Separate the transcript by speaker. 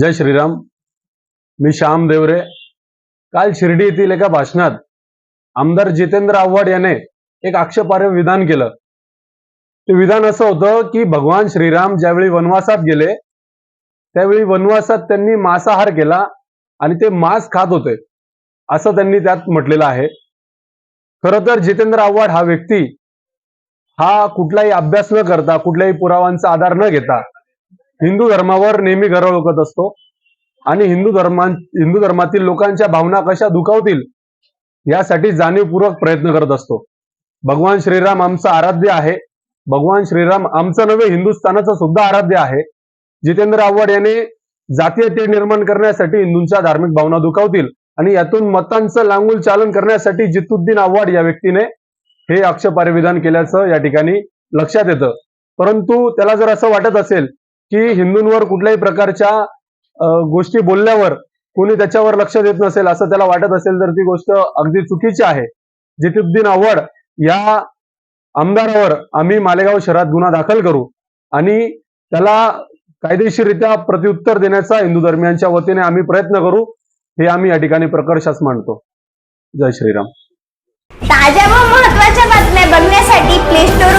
Speaker 1: जय श्रीराम. मी श्याम देवरे. काल शिर्डी येथील एका भाषणात आमदार जितेंद्र आव्हाड याने एक आक्षेपार्ह विधान केलं. ते विधान असं होतं की भगवान श्रीराम ज्यावेळी वनवासात गेले त्यावेळी वनवासात त्यांनी मांसाहार केला आणि ते मांस खात होते असं त्यांनी त्यात म्हटलेलं आहे. खरं तर जितेंद्र आव्हाड हा व्यक्ती हा कुठलाही अभ्यास न करता कुठल्याही पुरावांचा आधार न घेता हिंदू धर्मावर नेहमी गर्व ओळखत असतो. आणि हिंदू धर्मा हिंदू धर्मातील लोकांच्या भावना कशा दुखावतील यासाठी जाणीवपूर्वक प्रयत्न करत असतो. भगवान श्रीराम आमचं आराध्य आहे. भगवान श्रीराम आमचं नव्हे हिंदुस्थानाचं सुद्धा आराध्य आहे. जितेंद्र आव्हाड यांनी जातीय तेढ निर्माण करण्यासाठी हिंदूंच्या धार्मिक भावना दुखावतील. आणि यातून मतांचं लांगुल चालन करण्यासाठी जितुद्दीन आव्हाड या व्यक्तीने हे आक्षेपार्ह विधान केल्याचं या ठिकाणी लक्षात येतं. परंतु त्याला जर असं वाटत असेल की हिंदूंवर कुठल्याही प्रकारच्या गोष्टी बोलल्यावर कोणी त्याच्यावर लक्ष देत नसेल असं त्याला वाटत असेल तर ती गोष्ट अगदी चुकीची आहे. जितुद्दीन आव्हाड या आमदारावर आम्ही मालेगाव शहरात गुन्हा दाखल करू आणि त्याला कायदेशीररित्या प्रत्युत्तर देण्याचा हिंदू धर्मियांच्या वतीने आम्ही प्रयत्न करू हे आम्ही या ठिकाणी प्रकर्षास मांडतो जय श्रीराम.
Speaker 2: ताज्या व महत्त्वाच्या बातम्या बघण्यासाठी प्ले स्टोर